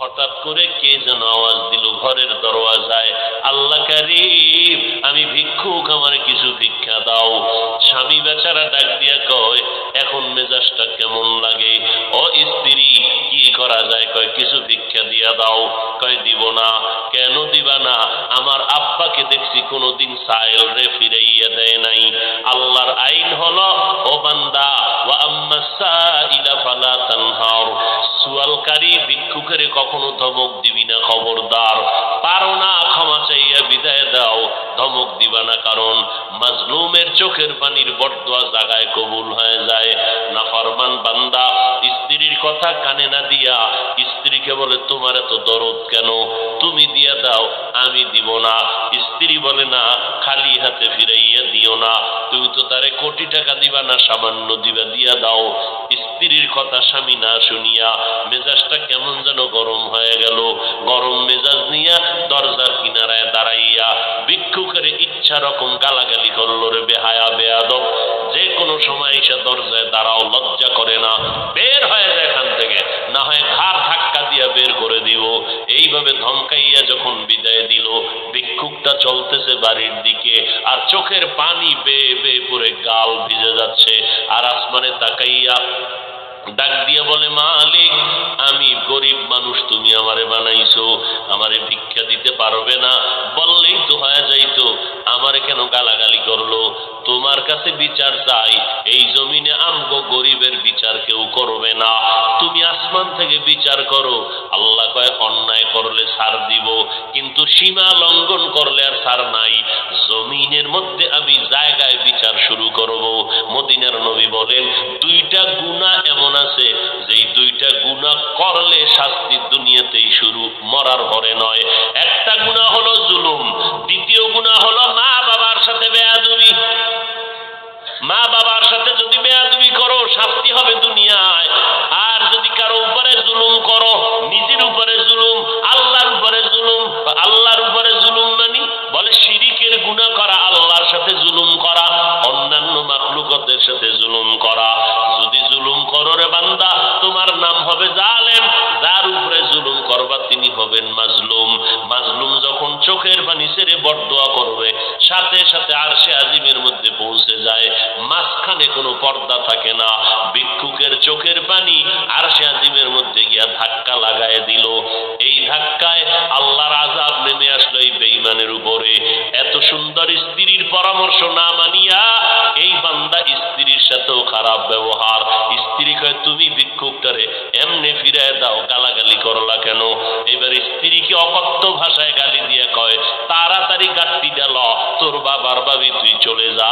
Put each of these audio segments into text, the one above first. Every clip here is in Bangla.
হঠাৎ করে কে যেন আওয়াজ দিল, ঘরের দরওয়াজায়, আল্লাহ কারিম, আমি ভিক্ষুক, আমার কিছু ভিক্ষা দাও। স্বামী বেচারা ডাক দিয়া কয়, এখন মেজাজটা কেমন লাগে? ও স্ত্রী, কি করা যায়? কয়, কিছু ভিক্ষা দিয়া দাও। কয়, দিব না। কেন দিবা না? আমার আব্বাকে দেখছি কোনোদিন সাইল রে ফিরাইয়া দেয় নাই। আল্লাহর আইন হলো, ও বান্দা, ওয়া আম্মা সাইলা ফালা তানহার। সুয়ালকারী ভিক্ষুকের কখনো ধমক দিবি না, খবরদার। পারো না, ক্ষমা চাইয়া বিদায় দাও। ধমক দিবা না, কারণ মাজলুমের চোখের পানির বটদোয়া জাগায় কবুল হয়ে যায়। না ফরমান বান্দা, স্ত্রীর কথা কানে না দিয়া স্ত্রীকে বলে, তোমার এত দরদ কেন? তুমি দিয়া দাও, আমি দিব না। স্ত্রী বলে, না, খালি হাতে ফিরাইয়া দিও না। তুমি তো তারে কোটি টাকা দিবা না, সামান্য দিবা, দিয়া দাও। স্ত্রীর কথা স্বামী না শুনিয়া মেজাজটা কেমন যেন গরম হয়ে গেল। গরম মেজাজ নিয়া দরজার কিনারায় দাঁড়াইয়া ভিক্ষুকের ইচ্ছা রকম গালাগালি করল রে বেহায়া বেয়াদব। যে কোনো সময় এসে দরজায় দাঁড়াও, লজ্জা করে না। বের হয়ে যায় এখান থেকে, না হয় ঘাড় ধাক্কা দিয়া বের করে দিব এইভাবে ধমকাইয়া যখন বিদায় দিল চলতেছে বাড়ির দিকে, আর চোখের পানি বেয়ে বেয়ে পড়ে গাল ভিজে যাচ্ছে, আর আসমানে তাকাইয়া ডাক দিয়ে বলে, মালিক, আমি গরিব মানুষ, তুমি আমারে বানাইছো, আমারে ভিক্ষা দিতে পারবে না। বললেই তো হয়ে যাইতো, আমারে কেন গালাগালি করল? তোমার কাছে বিচার চাই, এই জমিনে আমগো গরিবের বিচার কেউ করবে না। আসমান থেকে বিচার করো। আল্লাহ কয়, অন্যায় করলে সার দিব, কিন্তু সীমা লঙ্ঘন করলে আর সার নাই। জমিনের মধ্যে আমি জায়গায় বিচার শুরু করব। মদিনার নবী বলেন, দুইটা গুণা এমন আছে, যেই দুইটা গুণা করলে শাস্তি দুনিয়াতেই শুরু, মরার পরে নয়। একটা পর্দা থাকে না। ভিক্ষুকের চোখের পানি আর সে আজিমের মধ্যে গিয়া ধাক্কা লাগায় দিল। এই ধাক্কায় আল্লাহর আজাব নেমে আসলো এই বেইমানের উপরে। এত সুন্দর স্ত্রীর পরামর্শ না মানিয়া এই বান্দা স্ত্রীর সাথেও খারাপ ব্যবহার। স্ত্রী কয়, তুমি ভিক্ষুকটারে এমনি ফিরায় দাও, গালাগালি করলা কেন? এবার স্ত্রীকে অকথ্য ভাষায় গালি দিয়ে কয়, তাড়াতাড়ি গাট্টি ডাল তোর বাবার বাবি তুই চলে যা।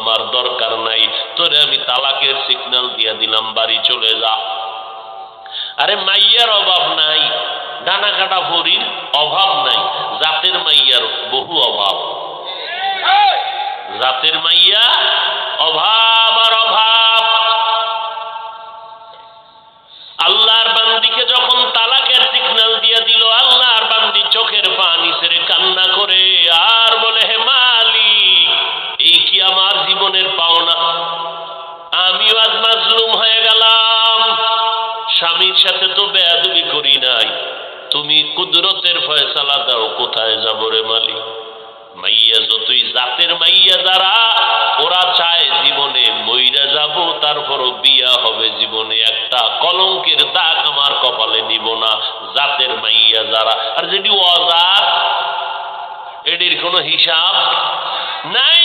আমার দরকার নাই। তোরে আমি তালাকের সিগন্যাল দিয়ে দিলাম বাড়ি চলে যা। আরে মাইয়ার অভাব নাই ডানা কাটা ভরির অভাব নাই জাতের মাইয়ার বহু অভাব। জাতের মাইয়া স্বামীর সাথে তো বেয়াদবি করি নাই। তুমি কুদরতের ফয়সালা দাও, কোথায় যাব রে মালিক? মাইয়া, যতই জাতের মাইয়া যারা, ওরা চায় জীবনে মইরা যাব, তারপরও বিয়া হবে জীবনে। একটা কলঙ্কের দাগ আমার কপালে নিব না, জাতের মাইয়া যারা। আর যেটি অজাত এটির কোনো হিসাব নাই।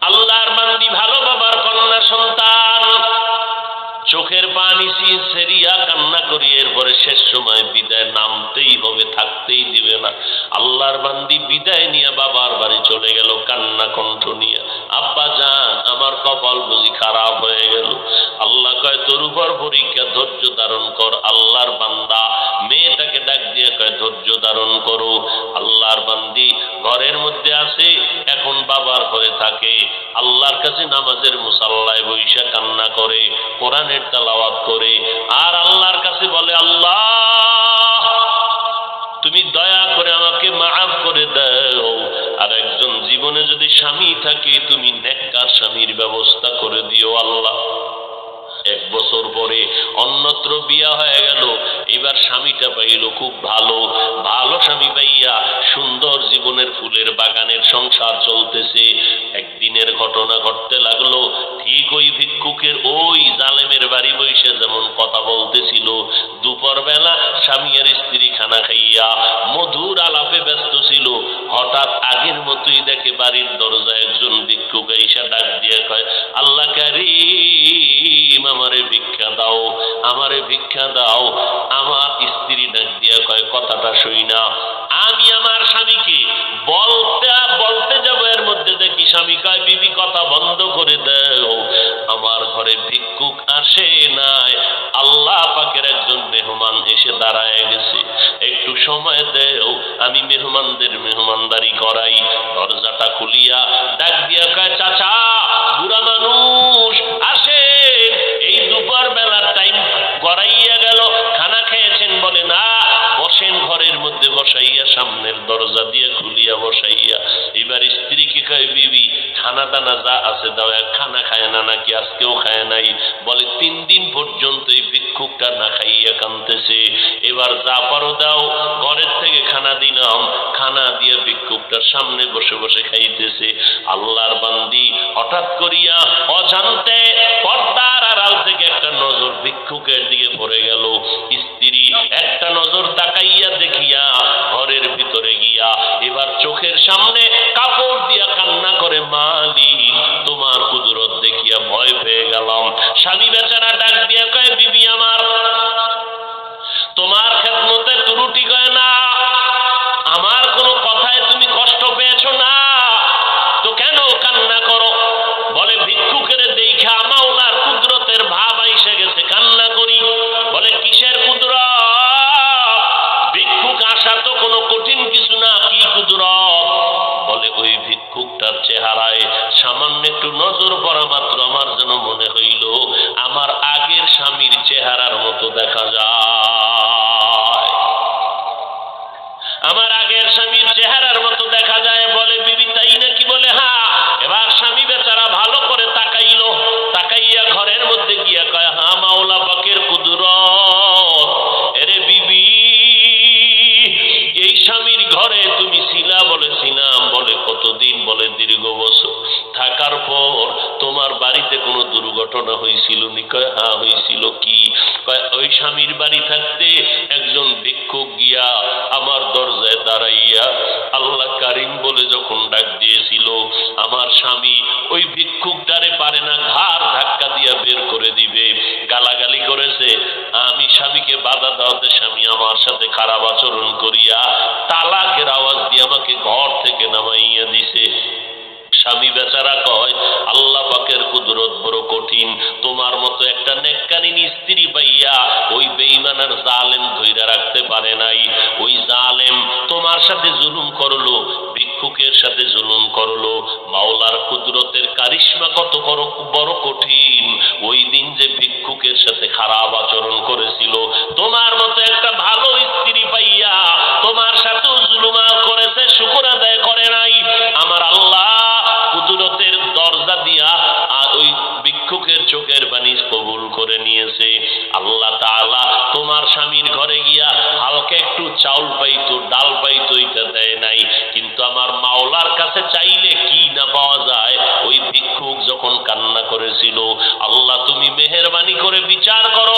আল্লাহর বান্দি ভালো বাবার কন্যা সন্তান চোখের পানি সেরিয়া কান্না করি, এরপরে শেষ সময় বিদায় নামতেই হবে, থাকতেই দিবে না। আল্লাহর বান্দি বিদায় নিয়ে বাবার বাড়ি চলে গেল, কান্না কণ্ঠ নিয়ে। আব্বা যান, আমার কপাল বুঝি খারাপ হয়ে গেল। আল্লাহ কয়, তোর উপর পরীক্ষা ধৈর্য ধারণ কর, আল্লাহর বান্দা মেয়েটাকে ধৈর্য ধারণ করো। আল্লাহর বান্দি ঘরের মধ্যে আছে, এখন বাবার ঘরে থাকে। আল্লাহর কাছে নামাজের মুসাল্লায় বৈশা কান্না করে, কোরআনের তালাওয়াত করে। আর আল্লাহর কাছে বলে, আল্লাহ, তুমি দয়া করে আমাকে মাফ করে দাও। আর একজন জীবনে যদি স্বামী থাকে, তুমি নেককার স্বামীর ব্যবস্থা করে দিও আল্লাহ। বছর পরে অন্যত্র বিয়া হয়ে গেল। এবার স্বামীটা পাইল খুব ভালো। ভালো স্বামী পাইয়া সুন্দর জীবনের ফুলের বাগানের সংসার চলতেছে। একদিনের ঘটনা ঘটতে লাগল। ঠিক ওই ভিক্ষুকের ওই জালেমের বাড়ি বসে যেমন কথা বলতেছিল। দুপুর বেলা স্বামী আর স্ত্রী খানা খাইয়া মধুর আলাপে ব্যস্ত ছিল। হঠাৎ আগের মতোই দেখে বাড়ির দরজায় একজন ভিক্ষুক এসে ডাক দিয়ে আমারে ভিক্ষা দাও। আমার স্ত্রী ডাক দিয়া কয়, কথাটা শুই না। আমি আমার স্বামীকে বলতে বলতে যাব, এর মধ্যে দেখি স্বামী কয়, বিবি, কথা বন্ধ করে দাও। আমার ঘরে ভিক্ষুক আসে নাই। আল্লাহ পাকের একজন মেহমান এসে দাঁড়ায় গেছে। একটু সময় দেও, আমি মেহমানদের মেহমানদারি করাই। যা আছে দাও এক খানা খায় না নাকি? আজকেও খায় নাই। বলে, তিন দিন পর্যন্ত এই ভিক্ষুকটা না খাইয়া কানতেছে এবার যা পারো দাও, ঘরের থেকে খানা দিলাম খানা দিয়ে ভিক্ষুকটার সামনে বসে বসে খাইতেছে। আল্লাহর বান্দি হঠাৎ করিয়া অজান্তে পর্দার আড়াল থেকে একটা নজর ভিক্ষুকের দিকে পড়ে গেল। তোমার বাড়িতে কোনো দুর্ঘটনা হয়েছিল নি? কয় হ্যাঁ হয়েছিল কি? ওই স্বামীর বাড়ি থাকতে একজন ভিক্ষুক গিয়া আমার দরজায় দাঁড়াইয়া আল্লাহ কারিম বলে যখন ডাক দিয়েছিল, আমার স্বামী ওই ভিক্ষুকটারে পারে না, ঘাড় ধাক্কা দিয়া বের করে দিবে, গালাগালি করেছে। আমি স্বামীকে বাধা দাওতে স্বামী আমার সাথে খারাপ আচরণ করিয়া তোমার মতো একটা নেককারিনী স্ত্রী পাইয়া ওই বেইমানার জালেম ধইরা রাখতে পারে নাই। ওই জালেম তোমার সাথে জুলুম করল, ভিক্ষুকের সাথে জুলুম করল, মাওলার কুদরতের কারিশমা কত বড় কঠিন। ওই দিন যে ভিক্ষুকের সাথে খারাপ আচরণ করেছিল, তোমার মতো একটা ভালো স্ত্রী পাইয়া তোমার সাথেও জুলুমা করেছে, শুকুর আদায় করে নাই। আমার আল্লাহ কুদরতের দরজা দিয়া আর ওই ভিক্ষুকের চোখের পানি কবুল করে নিয়েছে। আল্লাহ তাআলা তোমার স্বামীর ঘরে গিয়া হালকা একটু চাউল পাইতো, ডাল পাইতো, এটা দেয় নাই। কিন্তু আমার মাওলার কাছে চাইলে কি না পাওয়া যায়? ওই ভিক্ষুক যখন কান্না করেছিল, আল্লাহ, তুমি মেহেরবানি করে বিচার করো